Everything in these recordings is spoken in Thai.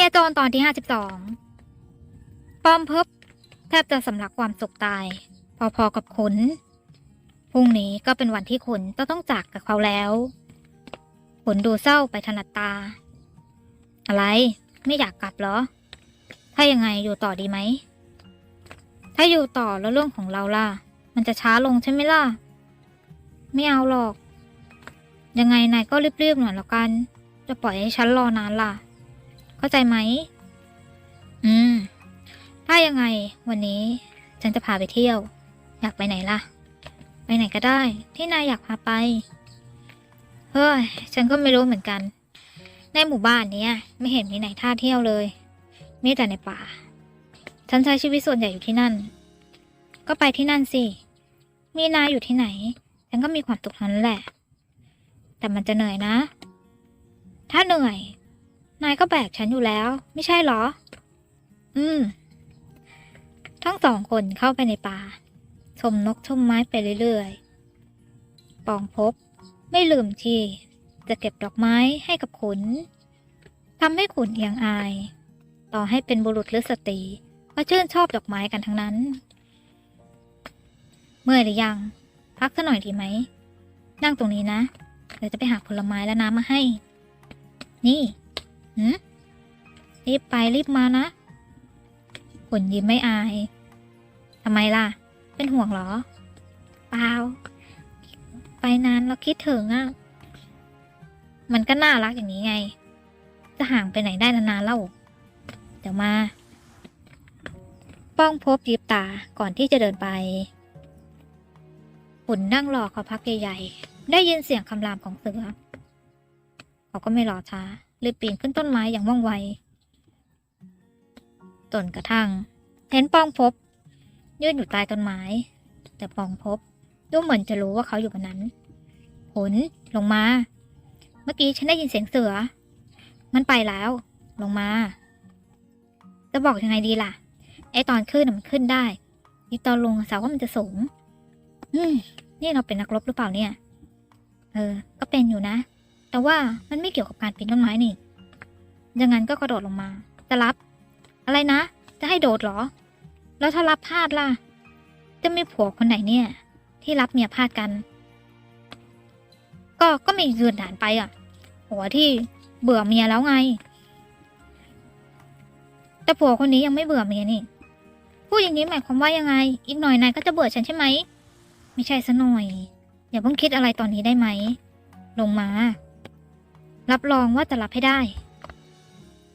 มียจรตอนที่ห้าสิบสองป้อมเพิบแทบจะสำลักความสุขตาย พอๆกับขุนพรุ่งนี้ก็เป็นวันที่ขุนจะต้องจากกับเขาแล้วขุนดูเศร้าไปถนัดตา อะไรไม่อยากกลับเหรอ ถ้ายังไงอยู่ต่อดีไหม ถ้าอยู่ต่อแล้วเรื่องของเราล่ะ มันจะช้าลงใช่ไหมล่ะ ไม่เอาหรอก ยังไงนายก็รีบๆหน่อยแล้วกัน จะปล่อยให้ฉันรอนานล่ะ เข้าใจไหม อืม ถ้ายังไงวันนี้ฉันจะพาไปเที่ยว อยากไปไหนล่ะ ไปไหนก็ได้ ที่นายอยากพาไป เฮ้ย ฉันก็ไม่รู้เหมือนกัน ในหมู่บ้านเนี้ยไม่เห็นมีไหนท่าเที่ยวเลย มีแต่ในป่า ฉันใช้ชีวิตส่วนใหญ่อยู่ที่นั่น ก็ไปที่นั่นสิ มีนายอยู่ที่ไหน ฉันก็มีความสุขนั้นแหละ แต่มันจะเหนื่อยนะ ถ้าเหนื่อย นายก็แบกฉันอยู่แล้ว ไม่ใช่เหรอ อืม ทั้งสองคนเข้าไปในป่า ชมนกชมไม้ไปเรื่อยๆ ปองพบ ไม่ลืมที่ จะเก็บดอกไม้ให้กับขุนทำให้ขุนเอียงอาย ต่อให้เป็นบุรุษหรือสตรีก็ชื่นชอบดอกไม้กันทั้งนั้น เมื่อหรือยัง พักสักหน่อยดีไหม นั่งตรงนี้นะ เดี๋ยวจะไปหาผลไม้และน้ำมาให้ นี่ หืมรีบไปรีบมานะขุนยิ้มไม่อาย ทำไมล่ะ เป็นห่วงเหรอ เปล่า ไปนานแล้วคิดถึงอะ่ะ มันก็น่ารักอย่างนี้ไง จะห่างไปไหนได้นานๆเล่า เดี๋ยวมา ป้องพบยิบตาก่อนที่จะเดินไปขุนนั่งรอเขาพักใหญ่ๆ ได้ยินเสียงคำรามของเสือ เขาก็ไม่รอช้า รีบปีนขึ้นต้นไม้อย่างว่องไวจนกระทั่ง เห็นปองพบ ยืนอยู่ใต้ต้นไม้ แต่ปองพบดูเหมือนจะรู้ว่าเขาอยู่บนนั้นผลลงมา เมื่อกี้ฉันได้ยินเสียงเสือ มันไปแล้ว ลงมา จะบอกยังไงดีล่ะ ไอตอนขึ้นมันขึ้นได้อีตอนลงสาวว่ามันจะสูง อืม นี่เราเป็นนักรบหรือเปล่าเนี่ย เออ ก็เป็นอยู่นะ แต่ว่ามันไม่เกี่ยวกับการปีนต้นไม้นี่ยังงั้นก็กระโดดลงมา จะรับ อะไรนะ จะให้โดดเหรอ แล้วถ้ารับพลาดล่ะ จะมีผัวคนไหนเนี่ย ที่รับเมียพลาดกัน ก็ก็มีเดืนด่านไปอะผัวที่เบื่อเมียแล้วไง แต่ผัวคนนี้ยังไม่เบื่อเมียนี่พูดอย่างนี้หมายความว่ายังไง อีกหน่อยนายก็จะเบื่อฉันใช่ไหม ไม่ใช่ซะหน่อย อย่าเพิ่งคิดอะไรตอนนี้ได้ไหม ลงมา รับรองว่าจะรับให้ได้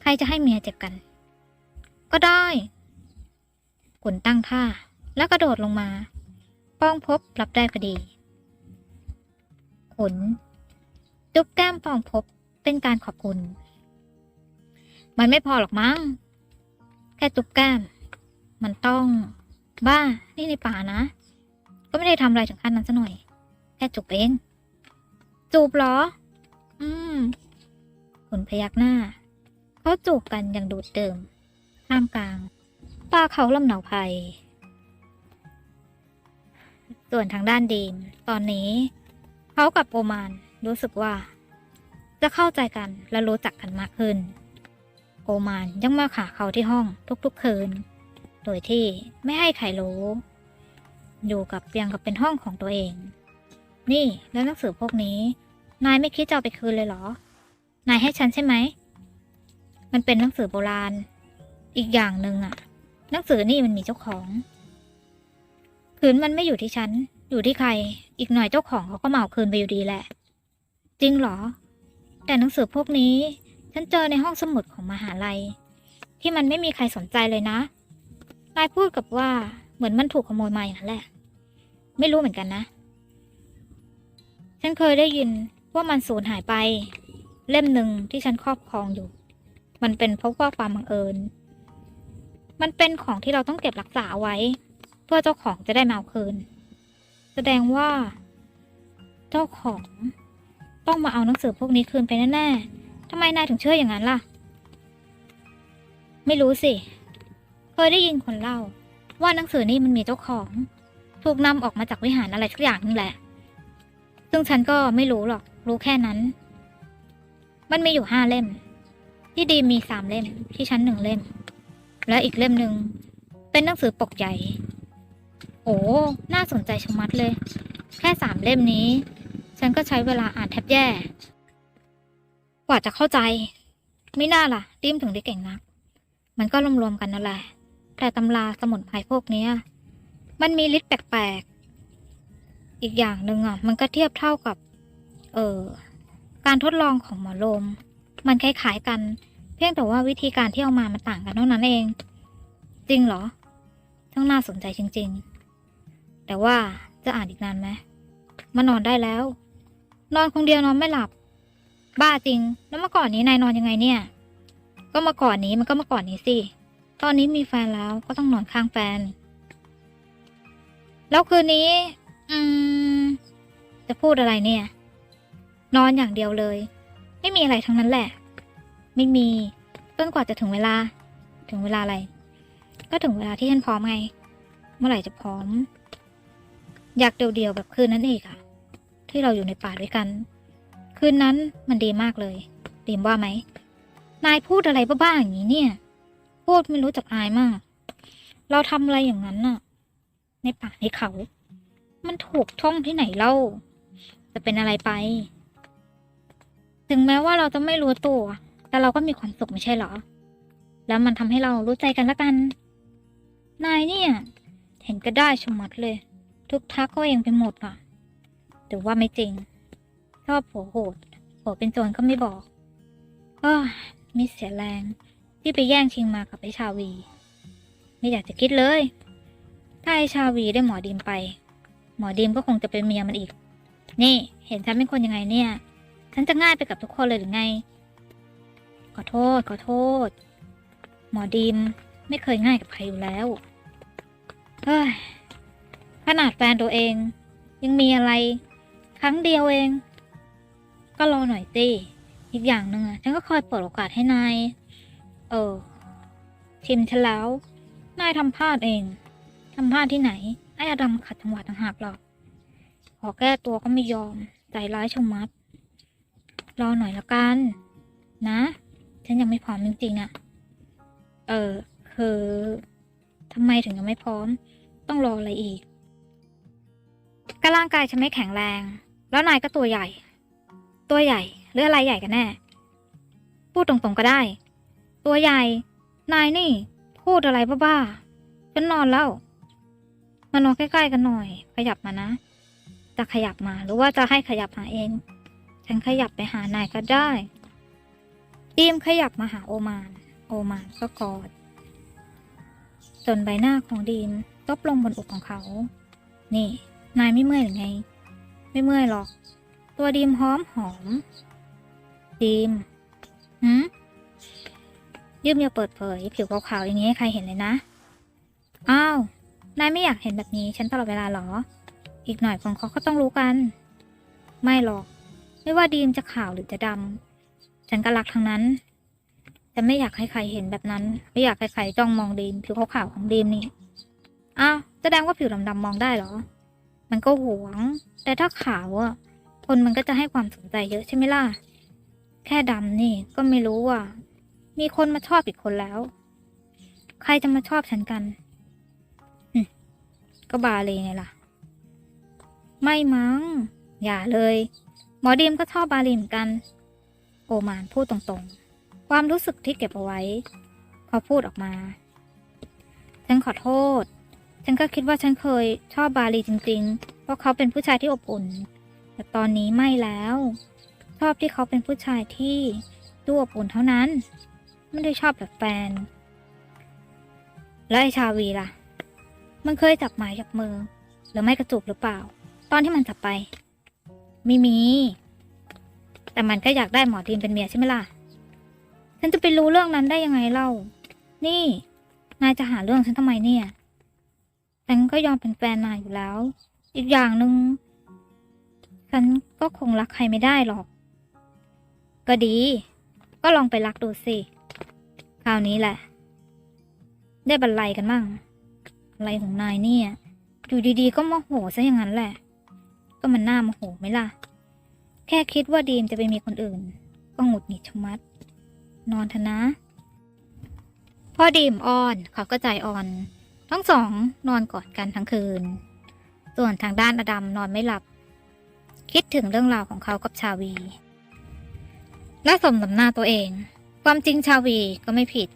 ใครจะให้เมียเจ็บกัน ก็ได้ขุนตั้งท่า แล้วกระโดดลงมา ป้องพบรับได้พอดีขุนจุ๊บแก้มป้องพบเป็นการขอบคุณ มันไม่พอหรอกมั้ง แค่จุ๊บแก้ม มันต้อง บ้า นี่ในป่านะ ก็ไม่ได้ทำอะไรถึงขั้นนั้นซะหน่อย แค่จูบเอง จูบเหรอ อืม ขุนพยักหน้า เขาจูบกันอย่างดูดเดิมท่ามกลางป่าเขาลำเหนาไพรส่วนทางด้านดีมตอนนี้ เขากับโอมานรู้สึกว่า จะเข้าใจกันและรู้จักกันมากขึ้น โอมานยังมาขาเขาที่ห้องทุกๆคืน โดยที่ไม่ให้ใครรู้ อยู่กับเพียงกับเป็นห้องของตัวเอง นี่แล้วหนังสือพวกนี้ นายไม่คิดจะเอาไปคืนเลยเหรอ นายให้ฉันใช่ไหม มันเป็นหนังสือโบราณ อีกอย่างหนึ่งอะหนังสือนี่มันมีเจ้าของ คืนมันไม่อยู่ที่ฉัน อยู่ที่ใคร อีกหน่อยเจ้าของเขาก็มาเอาคืนไปอยู่ดีแหละ จริงเหรอ แต่หนังสือพวกนี้ ฉันเจอในห้องสมุดของมหาลัย ที่มันไม่มีใครสนใจเลยนะ นายพูดกับว่าเหมือนมันถูกขโมยมาอย่างนั้นแหละ ไม่รู้เหมือนกันนะ ฉันเคยได้ยินว่ามันสูญหายไป เล่มหนึ่งที่ฉันครอบครองอยู่ มันเป็นเพราะว่าความบังเอิญ มันเป็นของที่เราต้องเก็บรักษาไว้ เพื่อเจ้าของจะได้มาเอาคืน แสดงว่า เจ้าของต้องมาเอาหนังสือพวกนี้คืนไปแน่ๆทำไมนายถึงเชื่ออย่างนั้นล่ะ ไม่รู้สิ เคยได้ยินคนเล่า ว่าหนังสือนี่มันมีเจ้าของ ถูกนำออกมาจากวิหารอะไรสักอย่างนึงแหละ ซึ่งฉันก็ไม่รู้หรอก รู้แค่นั้น มันมีอยู่ห้าเล่ม ที่ดีมีสามเล่มที่ฉันหนึ่งเล่ม และอีกเล่มหนึ่งเป็นหนังสือปกใหญ่โอ้น่าสนใจชะมัดเลย แค่สามเล่มนี้ ฉันก็ใช้เวลาอ่านแทบแย่ กว่าจะเข้าใจ ไม่น่าล่ะดิมถึงได้เก่งนัก มันก็รวมๆกันนั่นแหละ แต่ตำราสมุนไพรพวกนี้มันมีฤทธิ์แปลกๆ อีกอย่างหนึ่งอะ มันก็เทียบเท่ากับ เออ การทดลองของหมอลม มันคล้ายๆกัน เพียงแต่ว่าวิธีการที่เอามามันต่างกันเท่านั้นเอง จริงเหรอช่างน่าสนใจจริง ๆ แต่ว่าจะอ่านอีกนานไหมมานอนได้แล้ว นอนคงเดียวนอนไม่หลับ บ้าจริง แล้วเมื่อก่อนนี้นายนอนยังไงเนี่ย ก็เมื่อก่อนนี้มันก็เมื่อก่อนนี้สิ ตอนนี้มีแฟนแล้วก็ต้องนอนข้างแฟน แล้วคืนนี้ อืม จะพูดอะไรเนี่ย นอนอย่างเดียวเลย ไม่มีอะไรทั้งนั้นแหละ ไม่มีจนกว่าจะถึงเวลา ถึงเวลาอะไร ก็ถึงเวลาที่ฉันพร้อมไง เมื่อไหร่จะพร้อม อยากเดียวๆแบบคืนนั้นเองอะที่เราอยู่ในป่าด้วยกัน คืนนั้นมันดีมากเลยดีมว่าไหมนายพูดอะไรบ้าๆอย่างนี้เนี่ย พูดไม่รู้จักอายมาก เราทำอะไรอย่างนั้นน่ะ ในป่าในเขา มันถูกท่องที่ไหนเล่า จะเป็นอะไรไป ถึงแม้ว่าเราจะไม่รู้ตัว แต่เราก็มีความสุขไม่ใช่เหรอ แล้วมันทำให้เรารู้ใจกันละกัน นายเนี่ย เห็นก็ได้ชมัดเลย ทุกทักก็เองไปหมดอะแต่ว่าไม่จริง ชอบผัวโหดผัวเป็นโจรก็ไม่บอกเออมิเสียแรง ที่ไปแย่งชิงมากับไอ้ชาวี ไม่อยากจะคิดเลย ถ้าไอ้ชาวีได้หมอดีมไป หมอดีมก็คงจะเป็นเมียมันอีก นี่ เห็นฉันเป็นคนยังไงเนี่ย ฉันจะง่ายไปกับทุกคนเลยหรือไง ขอโทษ ขอโทษ หมอดีมไม่เคยง่ายกับใครอยู่แล้ว เฮ้ย ขนาดแฟนตัวเอง ยังมีอะไร ครั้งเดียวเอง ก็รอหน่อยสิอีกอย่างหนึ่งอะฉันก็คอยเปิดโอกาสให้นาย เออ ชิมฉันแล้ว นายทำพลาดเองทำพลาดที่ไหน ไอ้อดัมขัดจังหวะต่างหากหรอก ขอแก้ตัวก็ไม่ยอม ใจร้ายชะมัด รอหน่อยละกัน นะ ฉันยังไม่พร้อมจริงๆอะเออ คือทำไมถึงยังไม่พร้อม ต้องรออะไรอีกก็ร่างกายฉันไม่แข็งแรง แล้วนายก็ตัวใหญ่ ตัวใหญ่หรืออะไรใหญ่กันแน่ พูดตรงๆก็ได้ ตัวใหญ่ นายนี่ พูดอะไรบ้าๆฉันนอนแล้วมานอนใกล้ๆกันหน่อย ขยับมานะ จะขยับมาหรือว่าจะให้ขยับหาเอง ฉันขยับไปหานายก็ได้ ดีมขยับมาหาโอมาน โอมานก็กอด จนใบหน้าของดีมตบลงบนอกของเขา นี่ นายไม่เมื่อยหรือไง ไม่เมื่อยหรอก ตัวดีมหอมหอม ดีมหืมยืมอย่าเปิดเผย ผิวขาวๆอย่างนี้ให้ใครเห็นเลยนะ อ้าว นายไม่อยากเห็นแบบนี้ ฉันตลอดเวลาหรอ อีกหน่อยคนเขาก็ต้องรู้กัน ไม่หรอก ไม่ว่าดีมจะขาวหรือจะดำฉันก็รักทั้งนั้น แต่ไม่อยากให้ใครเห็นแบบนั้น ไม่อยากให้ใครจ้องมองดีมผิวขาวของดีมนี่อ้าวแสดงว่าผิวดำๆมองได้เหรอ มันก็หวง แต่ถ้าขาวอะคนมันก็จะให้ความสนใจเยอะใช่ไหมล่ะ แค่ดำนี่ก็ไม่รู้ว่า มีคนมาชอบอีกคนแล้ว ใครจะมาชอบฉันกันก็บาเลยไงล่ะ ไม่มั้ง อย่าเลย หมอดีมก็ชอบบาลีเหมือนกัน โอมานพูดตรงๆ ความรู้สึกที่เก็บเอาไว้เขาพูดออกมา ฉันขอโทษ ฉันก็คิดว่าฉันเคยชอบบาลีจริงๆ เพราะเขาเป็นผู้ชายที่อบอุ่น แต่ตอนนี้ไม่แล้ว ชอบที่เขาเป็นผู้ชายที่ดูอบอุ่นเท่านั้น ไม่ได้ชอบแบบแฟน แล้วไอชาวีล่ะ มันเคยจับไม้จับมือ หรือไม่กระจุบหรือเปล่า ตอนที่มันจับไป ไม่มี แต่มันก็อยากได้หมอดีมเป็นเมียใช่ไหมล่ะ ฉันจะไปรู้เรื่องนั้นได้ยังไงเล่า นี่ นายจะหาเรื่องฉันทำไมเนี่ย ฉันก็ยอมเป็นแฟนนายอยู่แล้ว อีกอย่างหนึ่งฉันก็คงรักใครไม่ได้หรอก ก็ดี ก็ลองไปรักดูสิ คราวนี้แหละ ได้บรรลัยกันมั่งอะไรของนายเนี่ย อยู่ดีๆ ก็โมโหซะอย่างนั้นแหละ ก็มันน่าโมโหไหมล่ะ แค่คิดว่าดีมจะไปมีคนอื่น ก็หงุดหงิดชะมัด นอนเถอะนะ พ่อดีมอ่อนเขาก็ใจอ่อน ทั้งสองนอนกอดกันทั้งคืน ส่วนทางด้านอดัมนอนไม่หลับ คิดถึงเรื่องราวของเขากับชาวี และสมสำหน้าตัวเอง ความจริงชาวีก็ไม่ผิด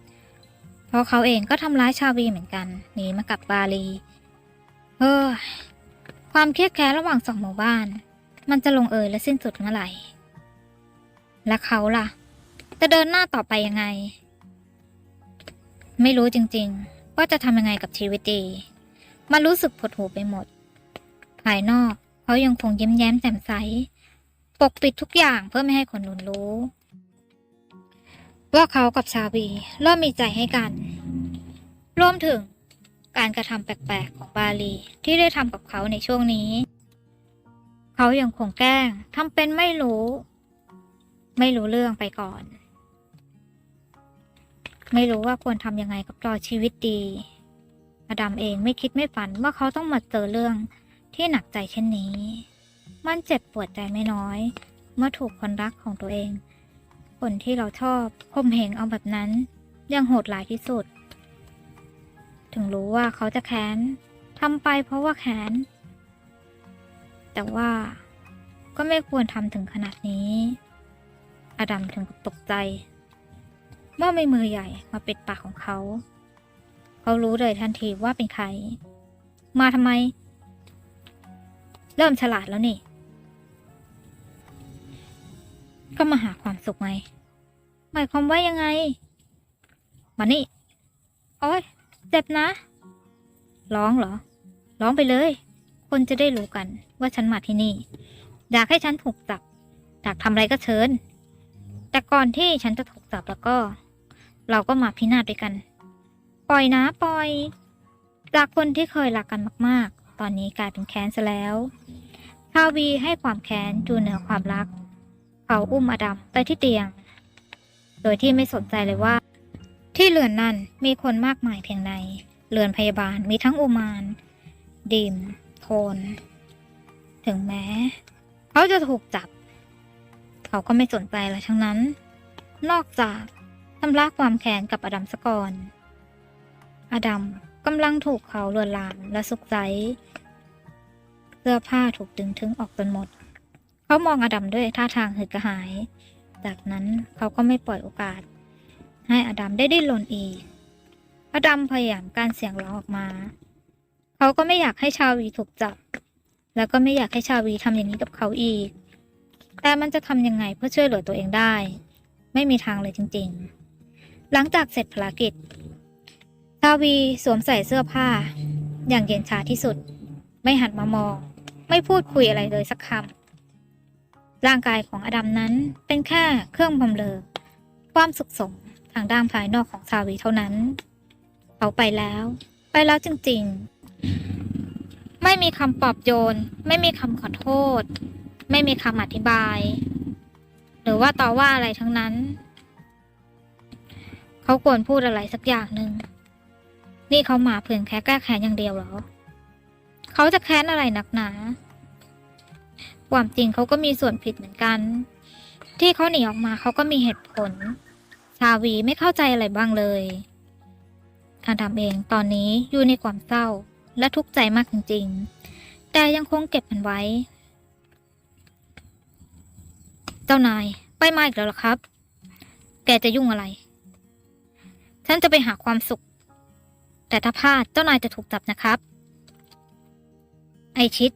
เพราะเขาเองก็ทำร้ายชาวีเหมือนกันหนีมากับบาลีเฮ้อ ความเครียดแค้นระหว่างสองหมู่บ้าน มันจะลงเอยและสิ้นสุดเมื่อไหร่ และเขาล่ะ จะเดินหน้าต่อไปยังไง ไม่รู้จริงๆ ว่าจะทำยังไงกับชีวิตดีมันรู้สึกผดหูไปหมด ภายนอกเขายังคงยิ้มแย้มแจ่มใส ปกปิดทุกอย่างเพื่อไม่ให้คนอื่นรู้ ว่าเขากับชาวีเริ่มมีใจให้กัน รวมถึง การกระทำแปลกๆของบาลีที่ได้ทำกับเขาในช่วงนี้ เขายังคงแกล้งทำเป็นไม่รู้ ไม่รู้เรื่องไปก่อน ไม่รู้ว่าควรทำยังไงกับต่อชีวิตดีอดัมเองไม่คิดไม่ฝันว่าเขาต้องมาเจอเรื่องที่หนักใจเช่นนี้ มันเจ็บปวดใจไม่น้อย เมื่อถูกคนรักของตัวเอง คนที่เราชอบข่มเหงเอาแบบนั้นยังโหดหลายที่สุด ถึงรู้ว่าเขาจะแค้นทำไปเพราะว่าแค้น แต่ว่าก็ไม่ควรทำถึงขนาดนี้ อดัมถึงกับตกใจ เมื่อมีมือใหญ่มาปิดปากของเขา เขารู้เลยทันทีว่าเป็นใคร มาทำไม เริ่มฉลาดแล้วนี่ ก็มาหาความสุขไงหมายความว่ายังไง มานี่ โอ้ย เจ็บนะ ร้องเหรอ ร้องไปเลย คนจะได้รู้กันว่าฉันมาที่นี่ อยากให้ฉันถูกจับ อยากทำอะไรก็เชิญ แต่ก่อนที่ฉันจะถูกจับแล้วก็ เราก็มาพินาศด้วยกัน ปล่อยนะปล่อย จากคนที่เคยรักกันมาก ๆ ตอนนี้กลายเป็นแค้นซะแล้วชาวีให้ความแค้นจูเหนือความรัก เขาอุ้มอดัมไปที่เตียง โดยที่ไม่สนใจเลยว่า ที่เรือนนั้นมีคนมากมายเพียงใด เรือนพยาบาลมีทั้งอุมานดิมโทน ถึงแม้ เขาจะถูกจับ เขาก็ไม่สนใจอะไรทั้งนั้น นอกจากทำลายความแค้นกับอดัมสกอนอดัมกำลังถูกเขาลวนลามและสุกใจเสื้อผ้าถูกดึงถึงออกจนหมด เขามองอดัมด้วยท่าทางหืดกระหาย จากนั้นเขาก็ไม่ปล่อยโอกาส ให้อดัมได้ดิ้นรนอีก อดัมพยายามการเสียงร้องออกมา เขาก็ไม่อยากให้ชาวีถูกจับ แล้วก็ไม่อยากให้ชาวีทำอย่างนี้กับเขาอีก แต่มันจะทำยังไงเพื่อช่วยเหลือตัวเองได้ ไม่มีทางเลยจริง ๆ หลังจากเสร็จภารกิจ ชาวีสวมใส่เสื้อผ้า อย่างเย็นชาที่สุด ไม่หันมามอง ไม่พูดคุยอะไรเลยสักคำร่างกายของอดัมนั้นเป็นแค่เครื่องบำเรอความสุขสม ทางด้านภายนอกของชาวีเท่านั้น เขาไปแล้ว ไปแล้วจริงๆ ไม่มีคำปลอบโยน ไม่มีคำขอโทษ ไม่มีคำอธิบาย หรือว่าต่อว่าอะไรทั้งนั้น เขาควรพูดอะไรสักอย่างหนึ่งนี่เขามาเพียงแค่แก้แค้นอย่างเดียวเหรอ เขาจะแค้นอะไรหนักหนา ความจริงเขาก็มีส่วนผิดเหมือนกัน ที่เขาหนีออกมาเขาก็มีเหตุผล ชาวีไม่เข้าใจอะไรบ้างเลยทางทำเองตอนนี้อยู่ในความเศร้าและทุกข์ใจมากจริงๆ แต่ยังคงเก็บมันไว้ เจ้านายไปมาอีกแล้วหรอครับ แกจะยุ่งอะไร ฉันจะไปหาความสุข แต่ถ้าพลาดเจ้านายจะถูกจับนะครับ ไอชิด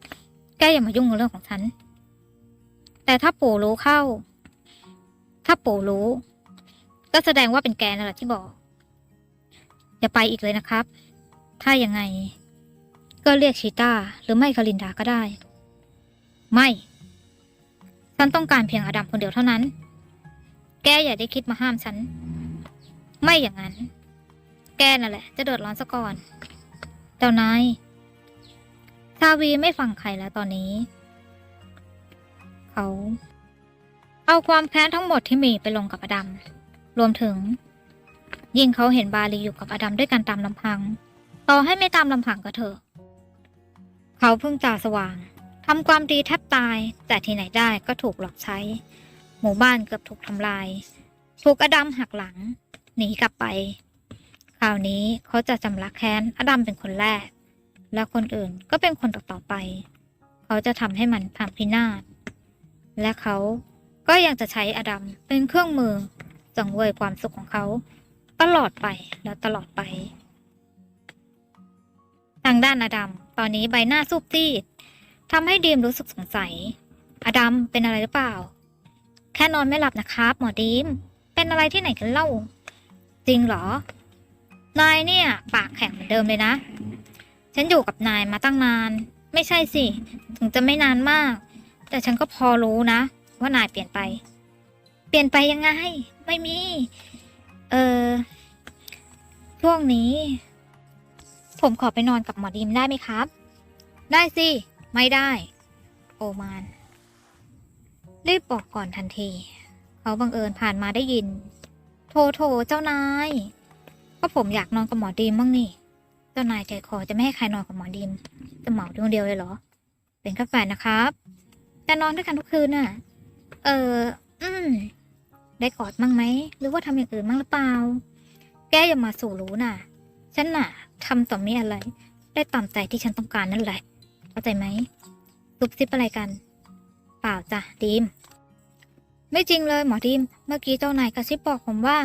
แกอย่ามายุ่งกับเรื่องของฉัน แต่ถ้าปู่รู้เข้า ถ้าปู่รู้ ก็แสดงว่าเป็นแกนั่นแหละที่บอกอย่าไปอีกเลยนะครับ ถ้ายังไง ก็เรียกชีต้าหรือไม่คารินดาก็ได้ ไม่ ฉันต้องการเพียงอดัมคนเดียวเท่านั้น แกอย่าได้คิดมาห้ามฉัน ไม่อย่างนั้น แกนั่นแหละ จะเดือดร้อนซะก่อน เจ้านายชาวีไม่ฟังใครแล้วตอนนี้ เขา เอาความแค้นทั้งหมดที่มีไปลงกับอดัม รวมถึง ยิ่งเขาเห็นบาลีอยู่กับอดัมด้วยกันตามลำพัง ต่อให้ไม่ตามลำพังก็เถอะ เขาเพิ่งตาสว่างทำความดีแทบตาย แต่ที่ไหนได้ก็ถูกหลอกใช้ หมู่บ้านเกือบถูกทำลาย ถูกอดัมหักหลัง หนีกลับไปคราวนี้เขาจะจำรักแค้นอดัมเป็นคนแรก และคนอื่นก็เป็นคนต่อๆไป เขาจะทำให้มันพังพินาศและเขาก็ยังจะใช้อดัมเป็นเครื่องมือ สังเวยความสุขของเขา ตลอดไปและตลอดไป ทางด้านอดัมตอนนี้ใบหน้าซูบซีดทำให้ดีมรู้สึกสงสัย อดัมเป็นอะไรหรือเปล่า แค่นอนไม่หลับนะครับ หมอดีม เป็นอะไรที่ไหนกันเล่า จริงเหรอ นายเนี่ย ปากแข็งเหมือนเดิมเลยนะ ฉันอยู่กับนายมาตั้งนาน ไม่ใช่สิ ถึงจะไม่นานมาก แต่ฉันก็พอรู้นะ ว่านายเปลี่ยนไป เปลี่ยนไปยังไง ไม่มี เออช่วงนี้ ผมขอไปนอนกับหมอดีมได้ไหมครับ ได้สิ ไม่ได้ โอมานรีบบอกก่อนทันที เขาบังเอิญผ่านมาได้ยิน โทโทเจ้านาย ก็ผมอยากนอนกับหมอดีมบ้างนี่ เจ้านายใจคอจะไม่ให้ใครนอนกับหมอดีมจะเหมาดวงเดียวเลยเหรอ เป็นแค่แฟนนะครับ แต่นอนด้วยกันทุกคืนน่ะ เออ อืม ได้กอดมั่งไหม หรือว่าทำอย่างอื่นมั่งหรือเปล่า แกอย่ามาสู่รู้น่ะ ฉันน่ะทำต่อมีอะไร ได้ตามใจที่ฉันต้องการนั่นแหละ เข้าใจไหมซุบซิบอะไรกัน เปล่าจ้ะดีม ไม่จริงเลยหมอดีม เมื่อกี้เจ้านายกระซิบบอกผมว่า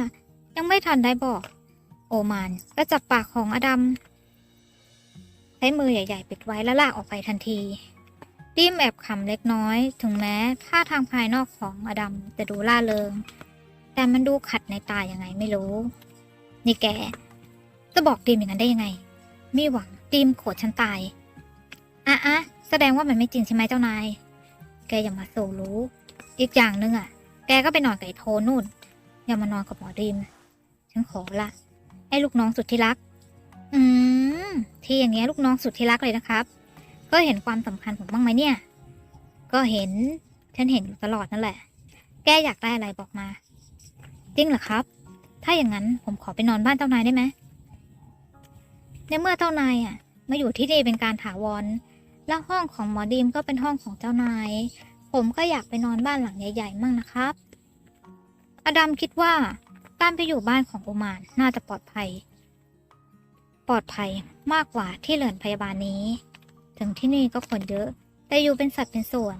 ยังไม่ทันได้บอก โอมานก็จับปากของอดัมใช้มือใหญ่ ๆ ปิดไว้แล้วลากออกไปทันทีดิมแอบขำเล็กน้อย ถึงแม้ท่าทางภายนอกของอดัมจะดูล่าเริง แต่มันดูขัดในตายังไงไม่รู้ นี่แก จะบอกดิมอย่างนั้นได้ยังไง มีหวังดิมโขดฉันตาย อะอะแสดงว่ามันไม่จริงใช่ไหมเจ้านาย แกอย่ามาสู่รู้ อีกอย่างหนึงอะ แกก็ไปนอนกับไอ้โทนู่น อย่ามานอนกับหมอดิมฉันขอละ ไอ้ลูกน้องสุดที่รัก อืม ที่อย่างเงี้ยลูกน้องสุดที่รักเลยนะครับ ก็เห็นความสำคัญผมบ้างไหมเนี่ย ก็เห็น ฉันเห็นอยู่ตลอดนั่นแหละ แกอยากได้อะไรบอกมา จริงเหรอครับ ถ้าอย่างนั้นผมขอไปนอนบ้านเจ้านายได้ไหมในเมื่อเจ้านายอะมาอยู่ที่นี่เป็นการถาวร แล้วห้องของหมอดีมก็เป็นห้องของเจ้านาย ผมก็อยากไปนอนบ้านหลังใหญ่ๆมั่งนะครับ อดัมคิดว่าการไปอยู่บ้านของโอมานน่าจะปลอดภัย ปลอดภัยมากกว่าที่เรือนพยาบาลนี้ ถึงที่นี่ก็คนเยอะ แต่อยู่เป็นสัตว์เป็นส่วน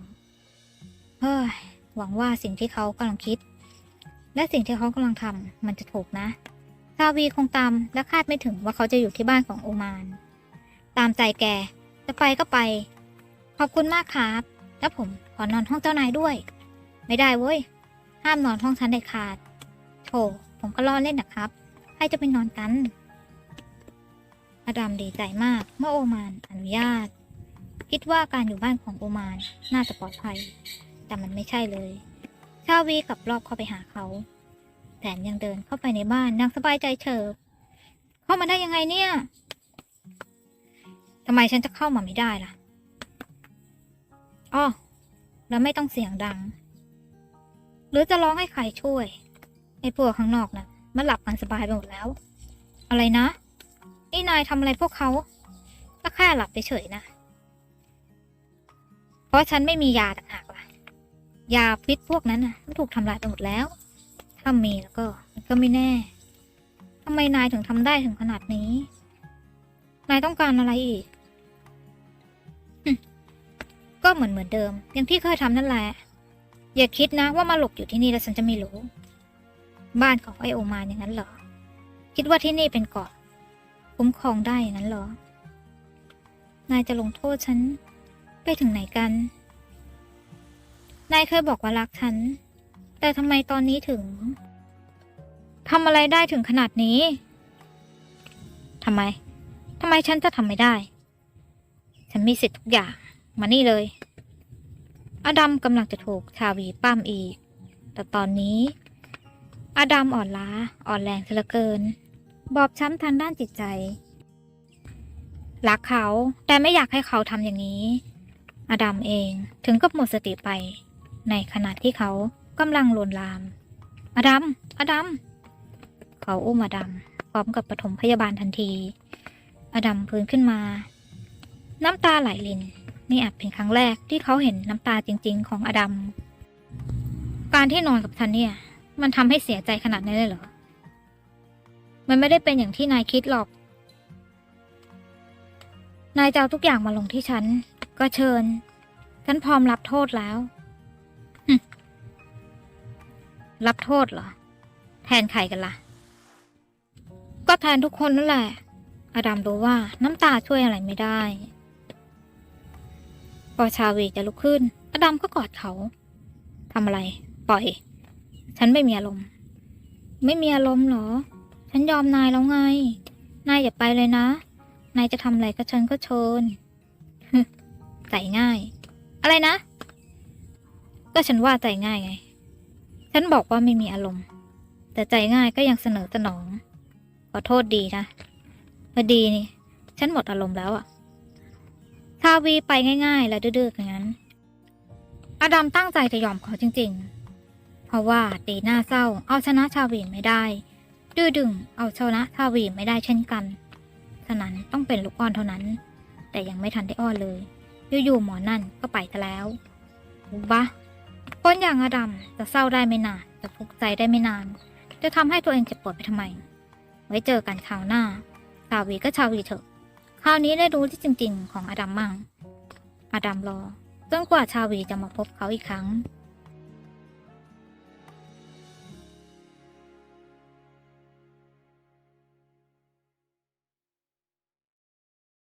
เฮ้ย หวังว่าสิ่งที่เขากำลังคิด และสิ่งที่เขากำลังทำมันจะถูกนะ ซาวีคงตามและคาดไม่ถึงว่าเขาจะอยู่ที่บ้านของโอมาน ตามใจแก จะไปก็ไป ขอบคุณมากครับ แล้วผมขอนอนห้องเจ้านายด้วย ไม่ได้เว้ย ห้ามนอนห้องฉันเด็ดขาดโถผมก็ล้อเล่นนะครับ ใครจะไปนอนกัน อดัมดีใจมากเมื่อโอมานอนุญาต คิดว่าการอยู่บ้านของโอมานน่าจะปลอดภัย แต่มันไม่ใช่เลย ชาวีกลับรอบเข้าไปหาเขาแถมยังเดินเข้าไปในบ้านอย่างสบายใจเฉิบเข้ามาได้ยังไงเนี่ยทำไมฉันจะเข้ามาไม่ได้ล่ะอ้อแล้วไม่ต้องเสียงดัง หรือจะร้องให้ใครช่วยไอ้พวกข้างนอกนะ่ะมันหลับกันสบายไปหมดแล้ว อะไรนะนี่นายทำอะไรพวกเขาก็แค่หลับไปเฉยๆนะ เพราะฉันไม่มียาต่างหาก ยาพิษพวกนั้นน่ะมันถูกทำลายไปหมดแล้ว ถ้ามีแล้วก็มันก็ไม่แน่ทำไมนายถึงทำได้ถึงขนาดนี้ นายต้องการอะไรอีก ก็เหมือนเหมือนเดิม อย่างที่เคยทำนั่นแหละ อย่าคิดนะว่ามาหลบอยู่ที่นี่แล้วฉันจะไม่รู้ บ้านของไอโอมานอย่างนั้นเหรอ คิดว่าที่นี่เป็นเกาะคุ้มครองได้อย่างนั้นเหรอ นายจะลงโทษฉันไปถึงไหนกัน นายเคยบอกว่ารักฉัน แต่ทำไมตอนนี้ถึงทำอะไรได้ถึงขนาดนี้ทำไมทำไมฉันจะทำไม่ได้ ฉันมีสิทธิ์ทุกอย่าง มานี่เลย อดัมกำลังจะถูกชาวีปั้มอีก แต่ตอนนี้ อดัมอ่อนล้า อ่อนแรงเสียเหลือเกิน บอบช้ำทางด้านจิตใจ รักเขาแต่ไม่อยากให้เขาทำอย่างนี้ อดัมเองถึงกับหมดสติไป ในขณะที่เขากำลังลวนลาม อดัม อดัม เขาอุ้มอดัม พร้อมกับปฐมพยาบาลทันที อดัมพื้นขึ้นมา น้ำตาไหลลินนี่อาจเป็นครั้งแรกที่เขาเห็นน้ำตาจริง ๆ ของอดัม การที่นอนกับฉันเนี่ย มันทำให้เสียใจขนาดนั้เลยเหรอ มันไม่ได้เป็นอย่างที่นายคิดหรอก นายจะเอาทุกอย่างมาลงที่ฉัน ก็เชิญ ฉันพร้อมรับโทษแล้ว รับโทษเหรอ แทนใครกันล่ะ ก็แทนทุกคนนั่นแหละ อดัมรู้ว่าน้ำตาช่วยอะไรไม่ได้พอชาวีจะลุกขึ้น อดัมก็กอดเขาทำอะไร ปล่อย ฉันไม่มีอารมณ์ ไม่มีอารมณ์เหรอ ฉันยอมนายแล้วไง นายอย่าไปเลยนะ นายจะทำอะไรก็เชิญก็เชิญใจง่าย อะไรนะ ก็ฉันว่าใจง่ายไง ฉันบอกว่าไม่มีอารมณ์ แต่ใจง่ายก็ยังเสนอสนอง ขอโทษดีนะพอดีนี่ ฉันหมดอารมณ์แล้วอะชาวีไปง่ายๆ และดื้อๆอย่างนั้น อดัมตั้งใจจะยอมเขาจริง ๆ เพราะว่าตีหน้าเศร้า เอาชนะชาวีไม่ได้ ดื้อดึงเอาชนะชาวีไม่ได้เช่นกันฉะนั้นต้องเป็นลูกอ้อนเท่านั้น แต่ยังไม่ทันได้อ้อนเลย อยู่ๆหมอนั่นก็ไปซะแล้วบะ คนอย่างอดัมจะเศร้าได้ไม่นานจะทุกข์ใจได้ไม่นาน จะทำให้ตัวเองเจ็บปวดไปทำไม ไว้เจอกันคราวหน้า ชาวีก็ชาวีเถอะ คราวนี้ได้รู้ที่จริง ๆ ของอดัมมั่งอดัมรอจนกว่าชาวีจะมาพบเขาอีกครั้ง